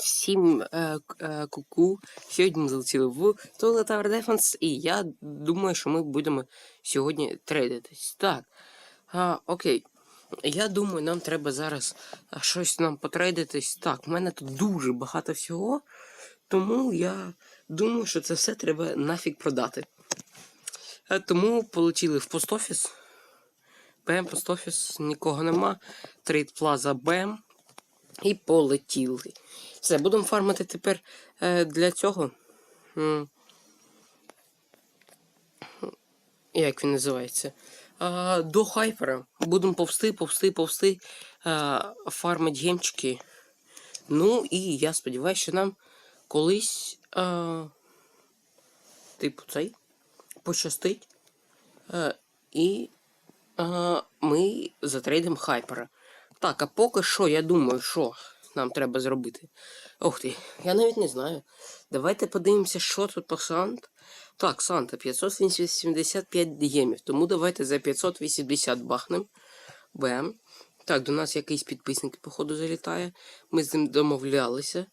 Всім к- е, куку. Сьогодні ми залетіли в Toilet Tower Defense, і я думаю, що ми будемо сьогодні трейдитись. Так. А, окей. Я думаю, нам треба зараз щось нам потрейдитись. Так, в мене тут дуже багато всього, тому я думаю, що це все треба нафіг продати. Е, тому полетіли в постофіс. БМ постофіс, нікого нема. Трейд Плаза БМ. І полетіли. Все, будемо фармити тепер е, для цього. Як він називається? А, до хайпера. Будемо повсти, повсти, повсти. А, фармить гемчики. Ну і я сподіваюся, що нам колись. А, типу цей. Пощастить. А, і а, ми затрейдимо хайпера. Так, а поки що, я думаю, що нам треба зробити. Ох ти, я навіть не знаю. Давайте подивимося, що тут по Сант. Так, Санта 585 гемів, тому давайте за 580 бахнем. Бем. Так, до нас якийсь підписник, походу, залітає. Ми з ним домовлялися.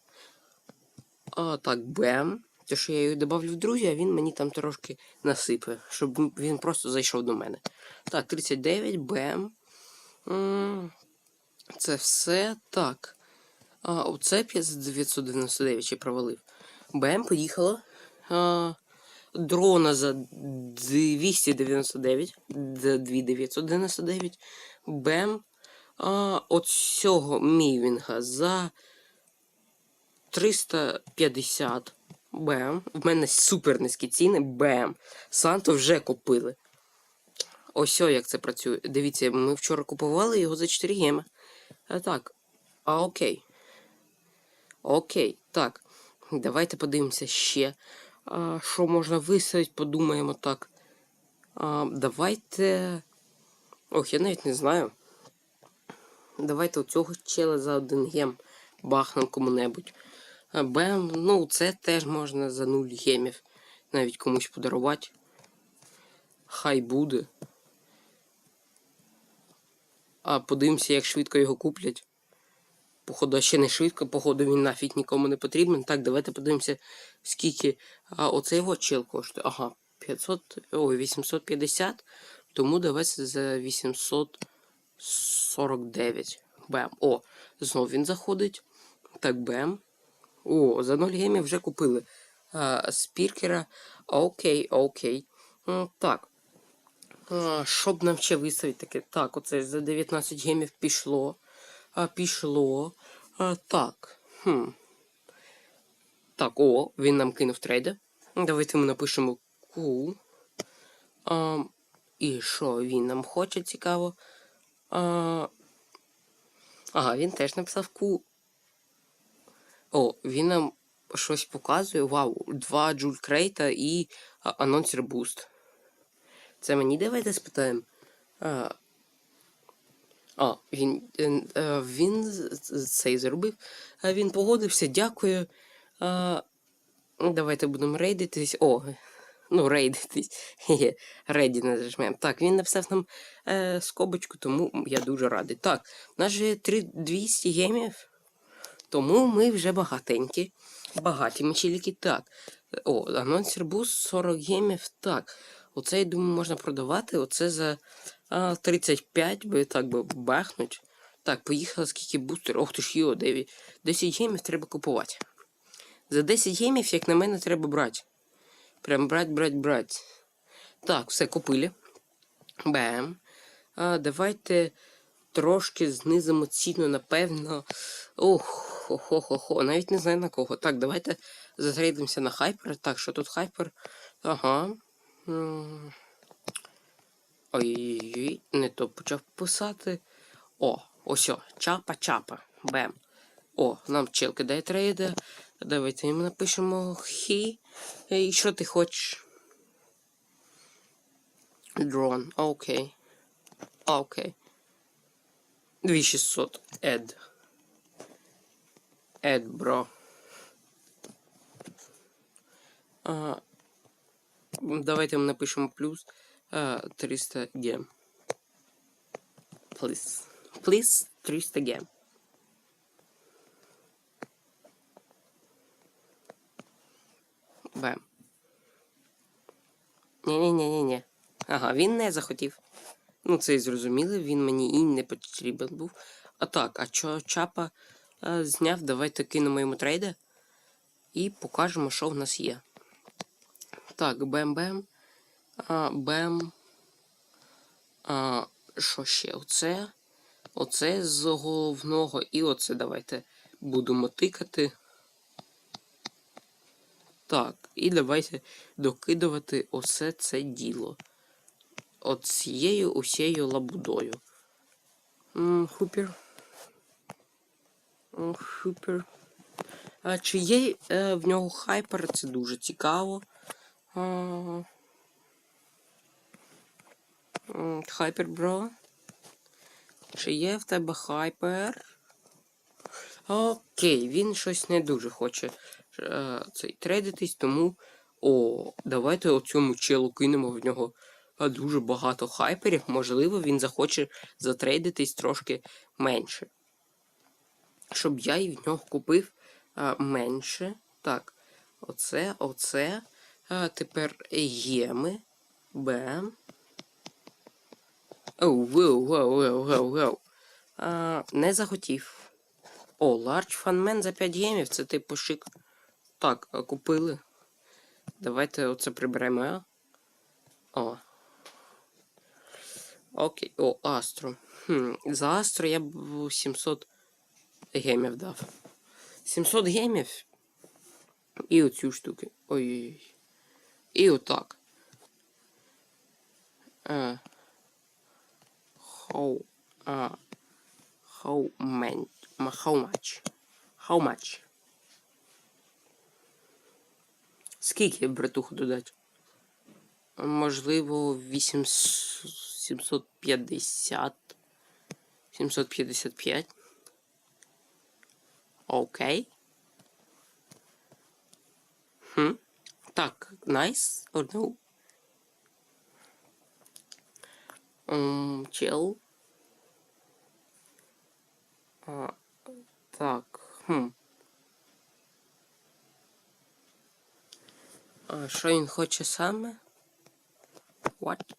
А, так, бем. Те, що я його добавлю в друзі, а він мені там трошки насипе, щоб він просто зайшов до мене. Так, 39, бем. Це все так. А, оце 999 я провалив. БМ поїхала. А, дрона за 299. 2999. БМ. А, от цього мівінга за 350. БМ. В мене супер низькі ціни. БМ. Санту вже купили. Ось як це працює. Дивіться, ми вчора купували його за 4 геми. А так. А окей. Окей. Так. Давайте подивимося ще. А, що можна виставити, подумаємо так. А, давайте. Ох, я навіть не знаю. Давайте у цього чела за один гем бахнем кому-небудь. Бем, ну це теж можна за 0 гемів. Навіть комусь подарувати. Хай буде. А подивимося, як швидко його куплять. Походу, ще не швидко, походу він нафіг нікому не потрібен. Так, давайте подивимося, скільки а, оцей його чел коштує. Ага, 500, ой, 850. Тому давайте за 849. Бем. О, знов він заходить. Так, бем. О, за 0 гемів вже купили. А, спіркера. Окей, окей. Так. А, що б нам ще виставити таке? Так, оце за 19 гемів пішло. А, пішло. А, так. Хм. Так, о, він нам кинув трейди. Давайте ми напишемо Q. А, і що він нам хоче цікаво? А, ага, він теж написав Q. О, він нам щось показує. Вау, два джуль крейта і анонсер буст. Це мені давайте спитаємо. А, а він, е, е, він з- цей зробив. А він погодився, дякую. А, давайте будемо рейдитись. О, ну, рейдитись. Рейді нажмемо. Так, він написав нам е, скобочку, тому я дуже радий. Так, у нас же 200 гемів. Тому ми вже багатенькі. Багаті мечіліки. Так. О, анонсер бус 40 гемів. Так. Оце, я думаю, можна продавати. Оце за а, 35 би так би бахнуть. Так, поїхала скільки бустер. Ох ти ж йо, 9. 10 гемів треба купувати. За 10 гемів, як на мене, треба брати. Прям брать, брать, брать. Так, все купили. Бем. А, давайте трошки знизимо ціну, напевно. Ох, хо-хо-хо-хо. Навіть не знаю на кого. Так, давайте затрейдимося на хайпер. Так, що тут хайпер? Ага. Ой-ой-ой, не то почав писати. О, ось чапа-чапа. Бем. О, нам чел кидає трейда. Давайте їм напишемо хі. І що ти хочеш? Дрон. Окей. Окей. 2600. Ед. Ед, бро. А, Давайте ми напишемо плюс 300 гем. Please. Please 300 гем. Б. ні ні ні ні Ага, він не захотів. Ну, це і зрозуміло, він мені і не потрібен був. А так, а що чапа а, зняв, давайте кинемо йому трейди і покажемо, що в нас є. Так, бем-бем. А, бем. А, що ще? Оце. Оце з головного. І оце давайте будемо тикати. Так, і давайте докидувати усе це діло. От цією усією лабудою. М, Хупер. М, Хупер. А чи є е, в нього хайпер? Це дуже цікаво. Хайпер, бро. Чи є в тебе хайпер? Окей, він щось не дуже хоче е, цей трейдитись, тому. О, давайте оцьому челу кинемо в нього е, дуже багато хайперів. Можливо, він захоче затрейдитись трошки менше. Щоб я і в нього купив е, менше. Так, оце, оце. А тепер єми. Бем. Оу, воу, воу, воу, воу, воу. А, Не захотів. О, Large Funman за 5 гемів, це типу шик. Так, купили. Давайте оце приберемо. а? О. Окей. О, Астро. Хм, За Астро я б 700 гемів дав. 700 гемів. І оцю штуку. Ой-ой-ой. І отак. А. How, uh, how, man, how much? How much? Скільки братуху додати? Можливо, 8, 750. 755. Окей. Хм. Так, nice or no? Um, чел. А, так, хм. А що він хоче саме? What?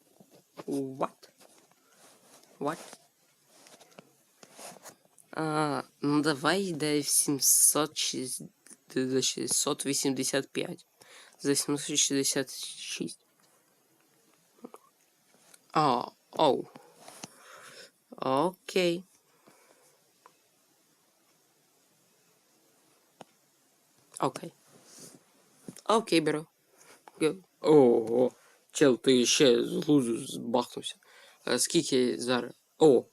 What? What? А, ну давай йде в 760, до 685. За 766. А, оу. Окей. Окей. Окей, беру. Го. Ого. Чел, ти ще лузу збахнувся. А скільки зараз? О!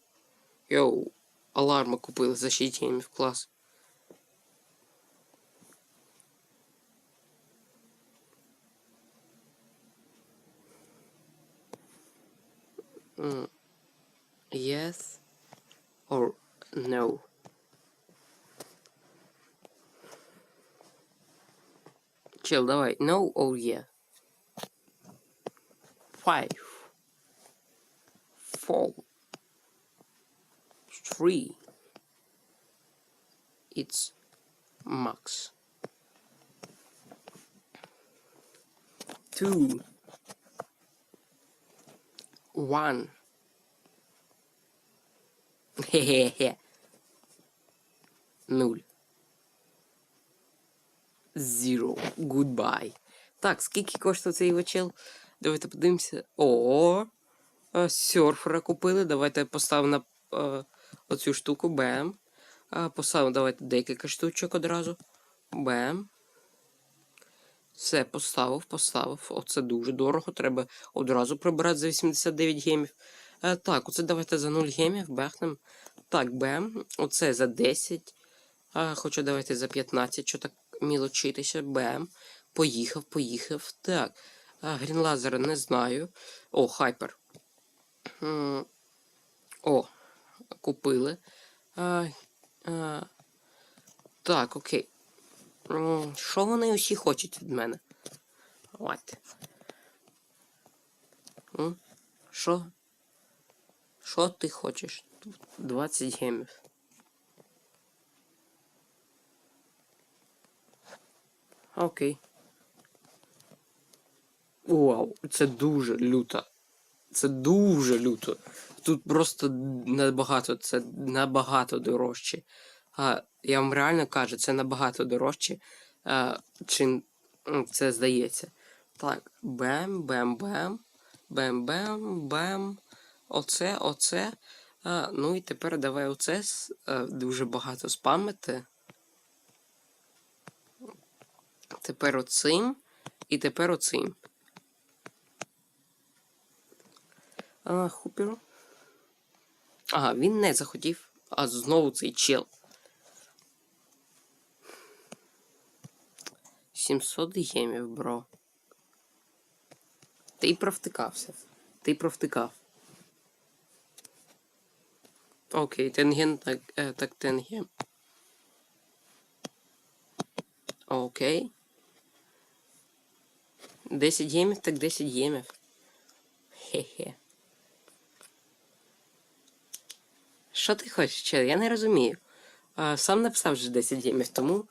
Йоу. Аларма купили за 6 геймів клас. Mm. Yes or no? Чел, давай. No or yeah? Five. Four. Three. It's max. Two. One. Хе-хе-хе. Нуль. Zero. Goodbye. Так, скільки коштує цей вечел? Давайте подивимося. О, е, серфера купили. Давайте поставимо на е, оцю штуку. Бем. Е, поставимо давайте декілька штучок одразу. Бем. Все, поставив, поставив. Оце дуже дорого. Треба одразу прибирати за 89 гемів. Е, так, оце давайте за 0 гемів бехнем. Так, бем. Оце за 10. А, Хоча давайте за 15, що так мілочитися. Бем. Поїхав, поїхав. Так. А, Грінлазера не знаю. О, хайпер. М, О, купили. А, а, так, окей. Що вони усі хочуть від мене? Що? Що ти хочеш? 20 гемів. Окей. Вау, це дуже люто. Це дуже люто. Тут просто набагато, це набагато дорожче. А, я вам реально кажу, це набагато дорожче, а, чим це здається. Так, бем, бем, бем, бем, бем, бем. Оце, оце. А, ну і тепер давай оце а, дуже багато спамити. Тепер оцим. І тепер оцим. А, Хупер. Ага, він не захотів. А знову цей чел. 700 гемів, бро. Ти провтикався. Ти провтикав. Окей, тенген, так, е, так тенген. Окей. 10 гемів, так 10 гемів. Хе-хе. Що ти хочеш, чел? Я не розумію. А, сам написав вже 10 гемів, тому.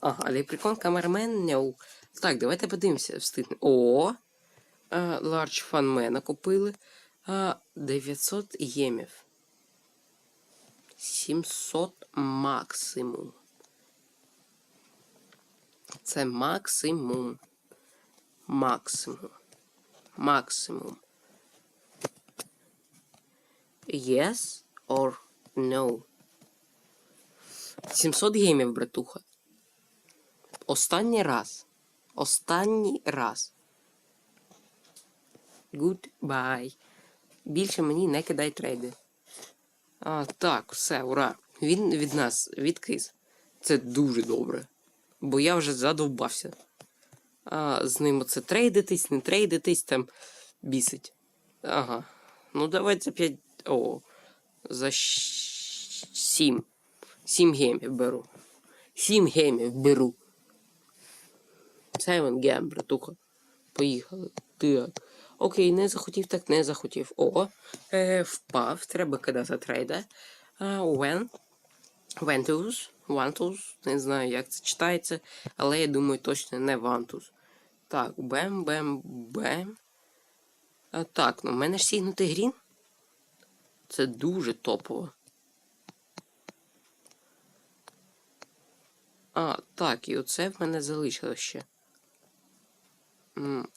Ага, але прикол камермен няу. Так, давайте подивимося. Встигне. О! Large фанмена купили. А, 900 ємів. 700 максимум. Це максимум. Максимум. Максимум. Yes or no? 700 геймів, братуха. Останній раз. Останній раз. Goodbye. Більше мені не кидай трейди. А, так, все, ура. Він від нас відкис. Це дуже добре. Бо я вже задовбався. А, з ним оце трейдитись, не трейдитись, там бісить. Ага. Ну давай за 5. О. За 7. 7 гемів беру. 7 гемів беру. 7 гем, братуха. Поїхали. Так. Окей, не захотів, так не захотів. О, е, впав. Треба кидати трейда. When. Ventus. Вантус. Не знаю, як це читається, але я думаю, точно не Вантус. Так, бем, бем, бем. А, так, ну в мене ж сігнутий грін. Це дуже топово. А, так, і оце в мене залишилось ще.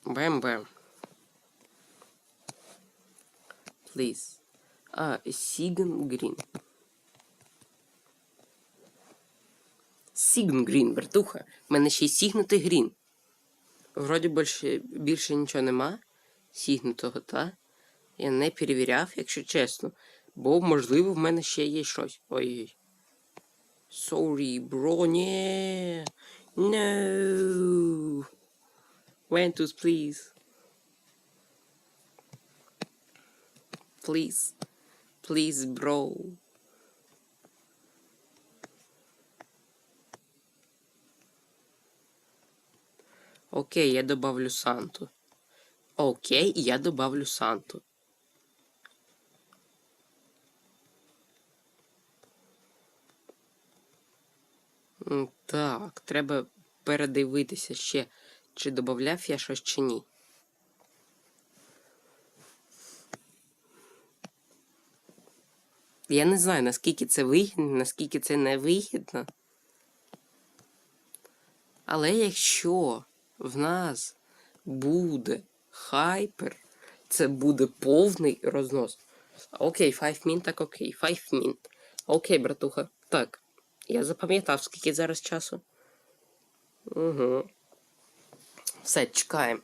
Бем-бем. Please. А, Сігн Грін. Сігн Грін, братуха. В мене ще й сігнутий грін. Вроді більше, більше нічого нема. Сігнутого, та? Я не перевіряв, якщо чесно. Бо, можливо, в мене ще є щось. Ой-ой. Sorry, bro, не. No. Ventus, please. Please. Please, bro. Окей, я добавлю Санту. Окей, я добавлю Санту. Так, треба передивитися ще, чи додавав я щось чи ні. Я не знаю, наскільки це вигідно, наскільки це не вигідно. Але якщо в нас буде хайпер, це буде повний рознос. Окей, 5 мін, так окей, 5 мін. Окей, братуха. Так. Я запам'ятав, скільки зараз часу. Угу. Все, чекаємо.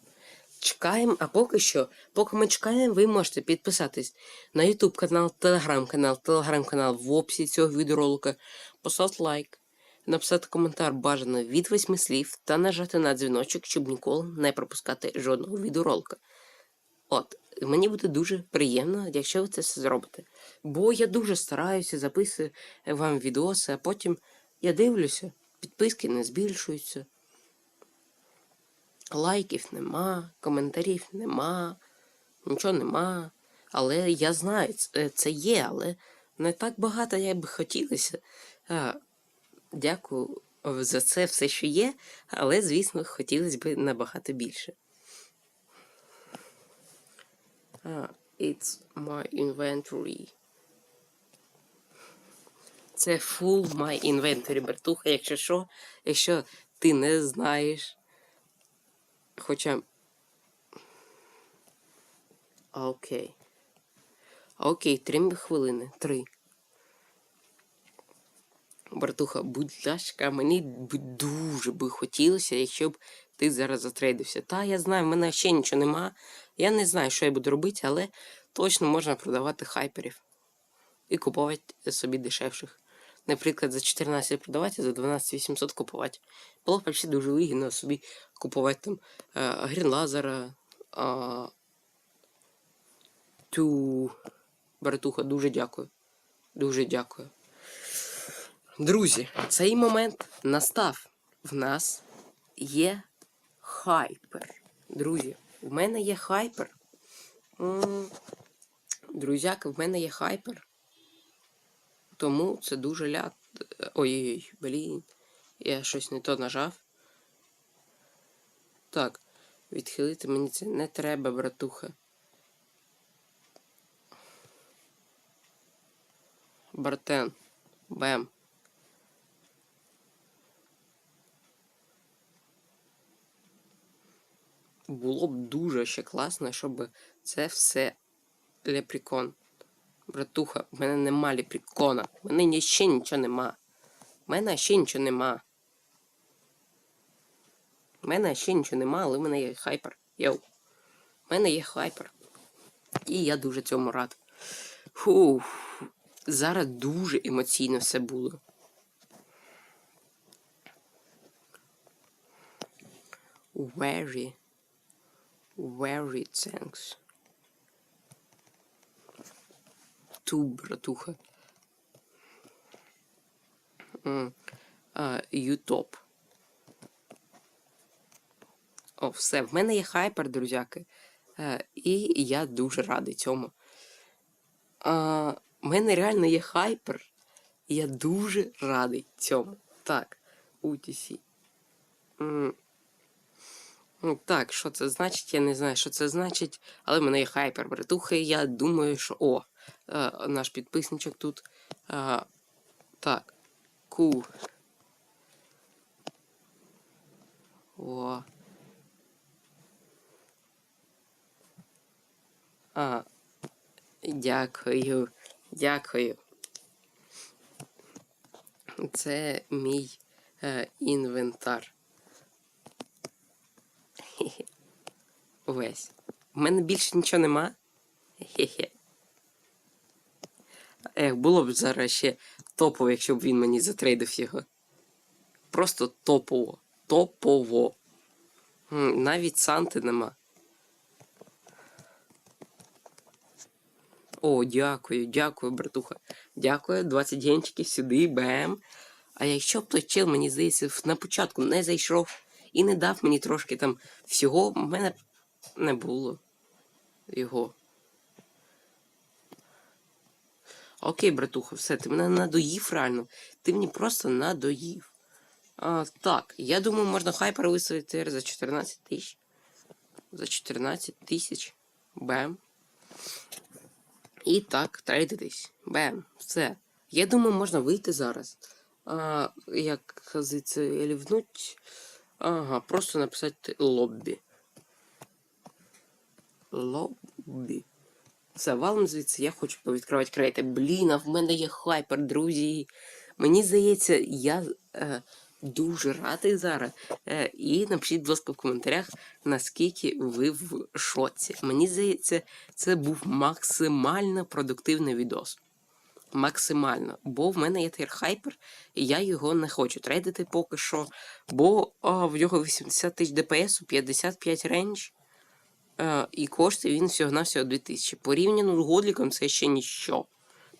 Чекаємо, а поки що, поки ми чекаємо, ви можете підписатись на YouTube канал, Telegram канал, Telegram канал в описі цього відеоролика, поставити лайк, написати коментар бажано від восьми слів та нажати на дзвіночок, щоб ніколи не пропускати жодного відеоролика. От, мені буде дуже приємно, якщо ви це все зробите. Бо я дуже стараюся записувати вам відоси, а потім я дивлюся, підписки не збільшуються. Лайків нема, коментарів нема, нічого нема. Але я знаю, це, це є, але не так багато, як би хотілося. Дякую за це все, що є, але, звісно, хотілося б набагато більше. It's my inventory. Це full my inventory, братуха, якщо що, якщо ти не знаєш. Хоча. Окей. Окей, три хвилини. Три. Братуха, будь ласка, мені дуже би хотілося, якщо б ти зараз затрейдився. Та, я знаю, в мене ще нічого нема. Я не знаю, що я буду робити, але точно можна продавати хайперів. І купувати собі дешевших. Наприклад, за 14 продавати, а за 12 800 купувати. Було взагалі дуже вигідно собі купувати там е, Грінлазера. Е, ту. Братуха, дуже дякую. Дуже дякую. Друзі, цей момент настав. В нас є хайпер. Друзі, в мене є хайпер. Друзяки, в мене є хайпер. Тому це дуже ля... Ой-ой-ой, блін. Я щось не то нажав. Так, відхилити мені це не треба, братуха. Бартен. Бем. Було б дуже ще класно, щоб це все лепрекон. Братуха, в мене нема лепрекона. В мене ще нічого нема. В мене ще нічого нема. В мене ще нічого нема, але в мене є хайпер. Йоу. В мене є хайпер. І я дуже цьому рад. Фух. Зараз дуже емоційно все було. Very, very thanks. Ту, братуха. А, Ютоп. О, все, в мене є хайпер, друзяки. Е, і я дуже радий цьому. А, в мене реально є хайпер. І я дуже радий цьому. Так, UTC. М. Ну, Так, що це значить? Я не знаю, що це значить, але в мене є хайпер, братухи. Я думаю, що. О, е, наш підписничок тут. Е, так. Ку. О. А. Дякую. Дякую. Це мій е, інвентар. Весь. У мене більше нічого нема. Хе-хе. Ех, було б зараз ще топово, якщо б він мені затрейдив його. Просто топово. Топово. Навіть Санти нема. О, дякую, дякую, братуха. Дякую, 20 генчиків сюди, бем. А якщо б той чел, мені здається, на початку не зайшов і не дав мені трошки там всього, в мене не було його. Окей, братуха, все, ти мене надоїв реально. Ти мені просто надоїв. А, так, я думаю, можна хайпер виставити за 14 тисяч. За 14 тисяч. Бем. І так, трейдитись. Бем. Все. Я думаю, можна вийти зараз. А, як звідси лівнуть. Ага, просто написати лоббі. Лоббі. Все, валом звідси, я хочу повідкривати крейти. Блін, а в мене є хайпер, друзі. Мені здається, я е, дуже радий зараз. Е, і напишіть, будь ласка, в коментарях, наскільки ви в шоці. Мені здається, це був максимально продуктивний відос. Максимально. Бо в мене є тир хайпер, і я його не хочу трейдити поки що. Бо а, в нього 80 тисяч ДПС, 55 рейндж. Е, і коштує він всього на всього 2000. Порівняно з Годліком це ще ніщо.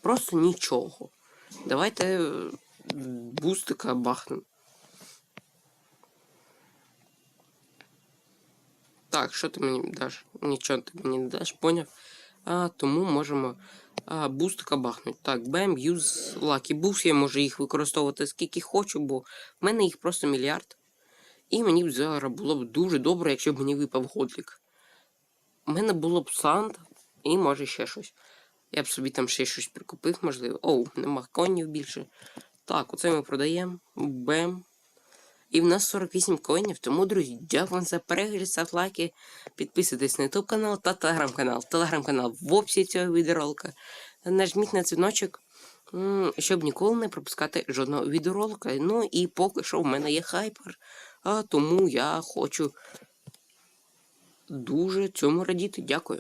Просто нічого. Давайте е, бустика бахнемо. Так, що ти мені даш? Нічого ти мені не даш, поняв? А, тому можемо а, бустика бахнути. Так, бем, юз лакі буст. Я можу їх використовувати скільки хочу, бо в мене їх просто мільярд. І мені б зараз було б дуже добре, якщо б мені випав годлік. У мене було б Санта, І може ще щось. Я б собі там ще щось прикупив, можливо. Оу, нема конів більше. Так, оце ми продаємо. Бем. І в нас 48 коїнів, тому, друзі, дякую вам за перегляд, ставте лайки, підписуйтесь на YouTube канал та телеграм-канал. Телеграм-канал в описі цього відеоролика. Нажміть на дзвіночок, щоб ніколи не пропускати жодного відеоролика. Ну і поки що в мене є хайпер, а тому я хочу дуже цьому радіти. Дякую.